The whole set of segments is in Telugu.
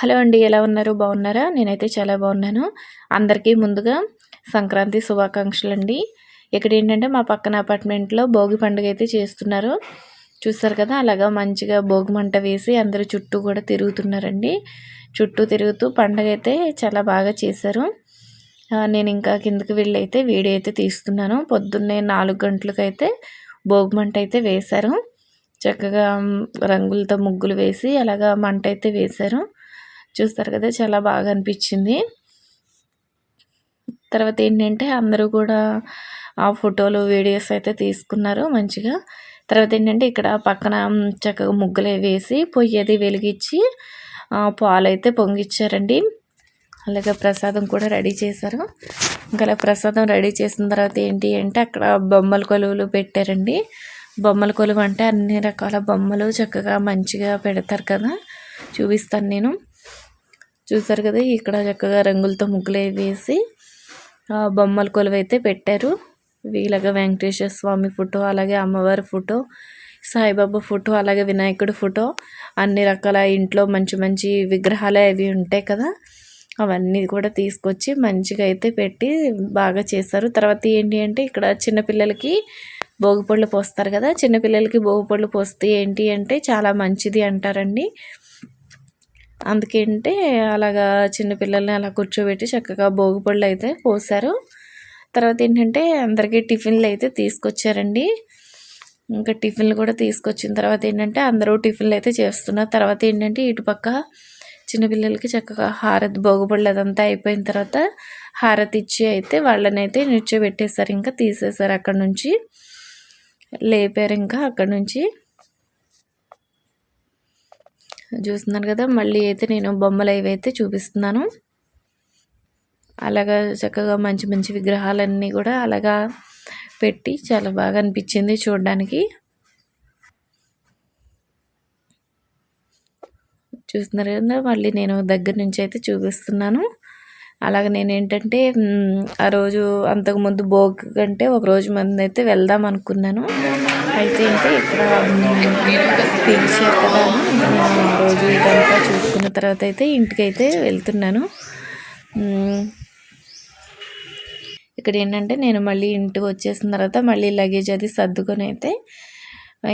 హలో అండి ఎలా ఉన్నారు? బాగున్నారా? నేనైతే చాలా బాగున్నాను. అందరికీ ముందుగా సంక్రాంతి శుభాకాంక్షలు అండి ఇక్కడ ఏంటంటే మా పక్కన అపార్ట్మెంట్లో భోగి పండుగ అయితే చేస్తున్నారు. చూస్తారు కదా అలాగా మంచిగా భోగి మంట వేసి అందరూ చుట్టూ కూడా తిరుగుతున్నారండి. చుట్టూ తిరుగుతూ పండుగ అయితే చాలా బాగా చేశారు. నేను ఇంకా కిందకి వెళ్ళి అయితే వీడియో అయితే తీస్తున్నాను. పొద్దున్నే నాలుగు గంటలకైతే భోగి మంట అయితే వేశారు. చక్కగా రంగులతో ముగ్గులు వేసి అలాగా మంట అయితే వేశారు. చూస్తారు కదా చాలా బాగా అనిపించింది. తర్వాత ఏంటంటే అందరూ కూడా ఆ ఫోటోలు వీడియోస్ అయితే తీసుకున్నారు మంచిగా. తర్వాత ఏంటంటే ఇక్కడ పక్కన చక్కగా ముగ్గులు వేసి పొయ్యి అది వెలిగించి పాలు అయితే పొంగిచ్చారండి. అలాగే ప్రసాదం కూడా రెడీ చేశారు. ఇంకా అలా ప్రసాదం రెడీ చేసిన తర్వాత ఏంటి అంటే అక్కడ బొమ్మల కొలువులు పెట్టారండి. బొమ్మల కొలువు అంటే అన్ని రకాల బొమ్మలు చక్కగా మంచిగా పెడతారు కదా చూపిస్తాను నేను. చూసారు కదా ఇక్కడ చక్కగా రంగులతో ముగ్గులు వేసి బొమ్మల కొలువైతే అయితే పెట్టారు. వీళ్ళగా వెంకటేశ్వర స్వామి ఫోటో అలాగే అమ్మవారి ఫోటో సాయిబాబా ఫోటో అలాగే వినాయకుడి ఫోటో అన్ని రకాల ఇంట్లో మంచి మంచి విగ్రహాలు అవి ఉంటాయి కదా అవన్నీ కూడా తీసుకొచ్చి మంచిగా అయితే పెట్టి బాగా చేస్తారు తర్వాత ఏంటి అంటే ఇక్కడ చిన్నపిల్లలకి భోగిపళ్ళు పోస్తారు కదా చిన్నపిల్లలకి భోగిపళ్ళు పోస్తే ఏంటి అంటే చాలా మంచిది అంటారండి. అందుకేంటే అలాగా చిన్నపిల్లల్ని అలా కూర్చోబెట్టి చక్కగా భోగిపళ్ళు అయితే పోసారు తర్వాత ఏంటంటే అందరికీ టిఫిన్లు అయితే తీసుకొచ్చారండి. ఇంకా టిఫిన్లు కూడా తీసుకొచ్చిన తర్వాత ఏంటంటే అందరూ టిఫిన్లు అయితే చేస్తున్నారు. తర్వాత ఏంటంటే ఇటుపక్క చిన్నపిల్లలకి చక్కగా హారతి భోగిపళ్ళు అదంతా అయిపోయిన తర్వాత హారతి ఇచ్చి అయితే వాళ్ళని అయితే నిల్చోబెట్టేశారు ఇంకా తీసేశారు అక్కడ నుంచి. లేపారు ఇంకా అక్కడ నుంచి. చూస్తున్నారు కదా మళ్ళీ అయితే నేను బొమ్మలు అవి అయితే చూపిస్తున్నాను. అలాగా చక్కగా మంచి మంచి విగ్రహాలన్నీ కూడా అలాగా పెట్టి చాలా బాగా అనిపించింది చూడడానికి. చూస్తున్నారు కదా మళ్ళీ నేను దగ్గర నుంచి అయితే చూపిస్తున్నాను. అలాగే నేను ఏంటంటే ఆ రోజు అంతకుముందు భోగి కంటే ఒక రోజు మంది అయితే వెళ్దాం అనుకున్నాను. అయితే అంటే ఇక్కడ పిలిచారు కదా అని. రోజు ఇదంతా చూసుకున్న తర్వాత అయితే ఇంటికి అయితే వెళ్తున్నాను ఇక్కడ ఏంటంటే నేను మళ్ళీ ఇంటికి వచ్చేసిన తర్వాత మళ్ళీ లగేజ్ అది సర్దుకొని అయితే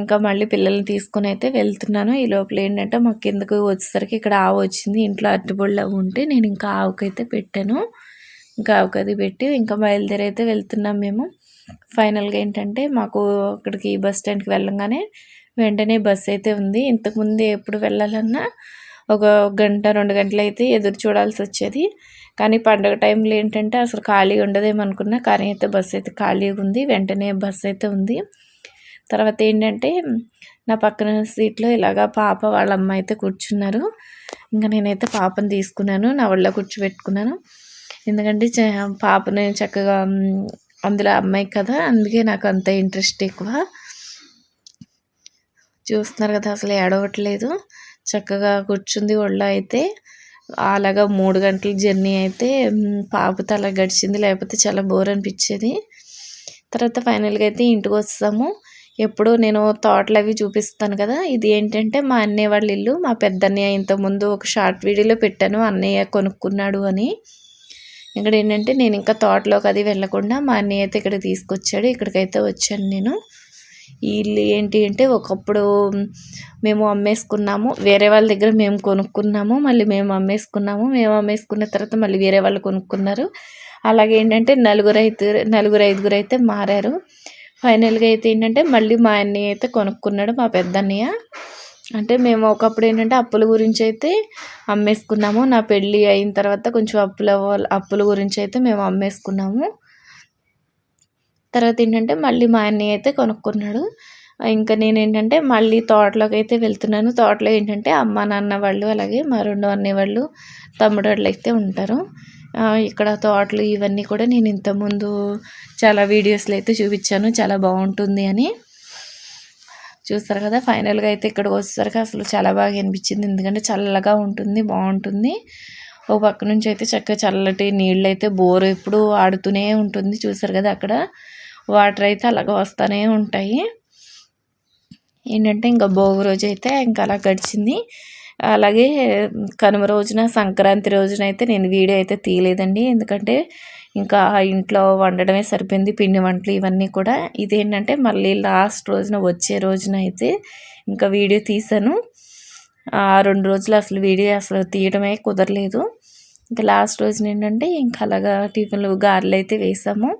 ఇంకా మళ్ళీ పిల్లల్ని తీసుకుని అయితే వెళ్తున్నాను. ఈ లోపల ఏంటంటే మాకు కిందకు వచ్చేసరికి ఇక్కడ ఆవు వచ్చింది ఇంట్లో అరటిపళ్ళు ఉంటే నేను ఇంకా ఆవుకైతే పెట్టాను. ఇంకా ఆవుకది పెట్టి ఇంకా బయలుదేరి అయితే వెళ్తున్నాం మేము. ఫైనల్గా ఏంటంటే మాకు అక్కడికి బస్ స్టాండ్కి వెళ్ళంగానే వెంటనే బస్ అయితే ఉంది. ఇంతకుముందు ఎప్పుడు వెళ్ళాలన్నా ఒక గంట రెండు గంటలు అయితే ఎదురు చూడాల్సి వచ్చేది. కానీ పండగ టైంలో ఏంటంటే అసలు ఖాళీ ఉండదేమనుకున్నా కానీ అయితే బస్సు అయితే ఖాళీగా ఉంది. వెంటనే బస్సు అయితే ఉంది. తర్వాత ఏంటంటే నా పక్కన సీట్లో ఇలాగా పాప వాళ్ళ అమ్మ అయితే కూర్చున్నారు. ఇంకా నేనైతే పాపను తీసుకున్నాను. నా ఒళ్ళో కూర్చోబెట్టుకున్నాను. ఎందుకంటే పాపని చక్కగా అందులో అమ్మాయి కదా అందుకే నాకు అంత ఇంట్రెస్ట్ ఎక్కువ. చూస్తున్నారు కదా అసలు ఏడవట్లేదు చక్కగా కూర్చుంది ఒళ్ళో అయితే. అలాగా మూడు గంటల జర్నీ అయితే పాపతో అలా గడిచింది. లేకపోతే చాలా బోర్ అనిపించేది. తర్వాత ఫైనల్గా అయితే ఇంటికి వస్తాము. ఎప్పుడు నేను తోటలు అవి చూపిస్తాను కదా ఇది ఏంటంటే మా అన్నయ్య వాళ్ళ ఇల్లు. మా పెద్దన్నయ్య ఇంతకుముందు ఒక షార్ట్ వీడియోలో పెట్టాను అన్నయ్య కొనుక్కున్నాడు అని. ఇక్కడ ఏంటంటే నేను ఇంకా తోటలోకి అది వెళ్ళకుండా మా అన్నయ్య అయితే ఇక్కడ తీసుకొచ్చాడు. ఇక్కడికైతే వచ్చాను నేను. ఈ ఇల్లు ఏంటి అంటే ఒకప్పుడు మేము అమ్మేసుకున్నాము. వేరే వాళ్ళ దగ్గర మేము కొనుక్కున్నాము. మళ్ళీ మేము అమ్మేసుకున్నాము. మేము అమ్మేసుకున్న తర్వాత మళ్ళీ వేరే వాళ్ళు కొనుక్కున్నారు. అలాగే ఏంటంటే నలుగురు అయితే నలుగురు ఐదుగురు అయితే మారారు. ఫైనల్గా అయితే ఏంటంటే మళ్ళీ మా అన్నయ్య అయితే కొనుక్కున్నాడు మా పెద్ద అన్నయ్య అంటే మేము ఒకప్పుడు ఏంటంటే అప్పుల గురించి అయితే అమ్మేసుకున్నాము. నా పెళ్ళి అయిన తర్వాత కొంచెం అప్పుల అప్పుల గురించి అయితే మేము అమ్మేసుకున్నాము. తర్వాత ఏంటంటే మళ్ళీ మా అన్నయ్య అయితే కొనుక్కున్నాడు. ఇంకా నేను ఏంటంటే మళ్ళీ తోటలోకి అయితే వెళ్తున్నాను. తోటలో ఏంటంటే అమ్మ నాన్న వాళ్ళు అలాగే మా రెండో అన్నయ్య వాళ్ళు తమ్ముడు వాళ్ళు అయితే ఉంటారు. ఇక్కడ తోటలు ఇవన్నీ కూడా నేను ఇంతకుముందు చాలా వీడియోస్లో అయితే చూపించాను. చాలా బాగుంటుంది అని. చూస్తారు కదా ఫైనల్గా అయితే ఇక్కడికి వచ్చేసరికి అసలు చాలా బాగా అనిపించింది. ఎందుకంటే చల్లగా ఉంటుంది బాగుంటుంది. ఒక పక్క నుంచి అయితే చక్కగా చల్లటి నీళ్ళు అయితే బోర్ ఎప్పుడు ఆడుతూనే ఉంటుంది. చూసారు కదా అక్కడ? వాటర్ అయితే అలాగ వస్తూనే ఉంటాయి. ఏంటంటే ఇంకా భోగి రోజు అయితే ఇంకా అలా గడిచింది. అలాగే కనుమ రోజున సంక్రాంతి రోజున అయితే నేను వీడియో అయితే తీయలేదండి. ఎందుకంటే ఇంకా ఇంట్లో వండడమే సరిపోయింది పిండి వంటలు ఇవన్నీ కూడా. ఇదేంటంటే మళ్ళీ లాస్ట్ రోజున వచ్చే రోజున అయితే ఇంకా వీడియో తీసాను ఆ రెండు రోజులు అసలు వీడియో అసలు తీయడమే కుదరలేదు. ఇంకా లాస్ట్ రోజున ఏంటంటే ఇంకా అలాగా టిఫిన్లు గారెలు అయితే వేసాము.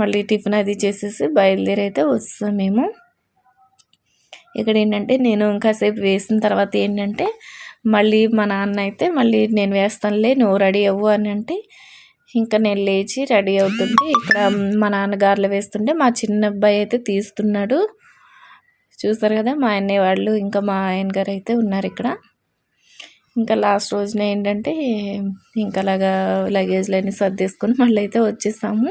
మళ్ళీ టిఫిన్ అది చేసేసి బయలుదేరి అయితే వస్తాం మేము. ఇక్కడ ఏంటంటే నేను ఇంకాసేపు వేసిన తర్వాత ఏంటంటే మళ్ళీ మా నాన్న అయితే మళ్ళీ నేను వేస్తానులే నువ్వు రెడీ అవ్వు అని అంటే ఇంకా నేను లేచి రెడీ అవుతుంటే ఇక్కడ మా నాన్నగారులు వేస్తుంటే మా చిన్న అబ్బాయి అయితే తీస్తున్నాడు. చూస్తారు కదా మా అన్నయ్య వాళ్ళు ఇంకా మా ఆయన గారు అయితే ఉన్నారు ఇక్కడ. ఇంకా లాస్ట్ రోజున ఏంటంటే ఇంకా అలాగా లగేజ్లన్నీ సర్దేసుకొని మళ్ళీ అయితే వచ్చేసాము.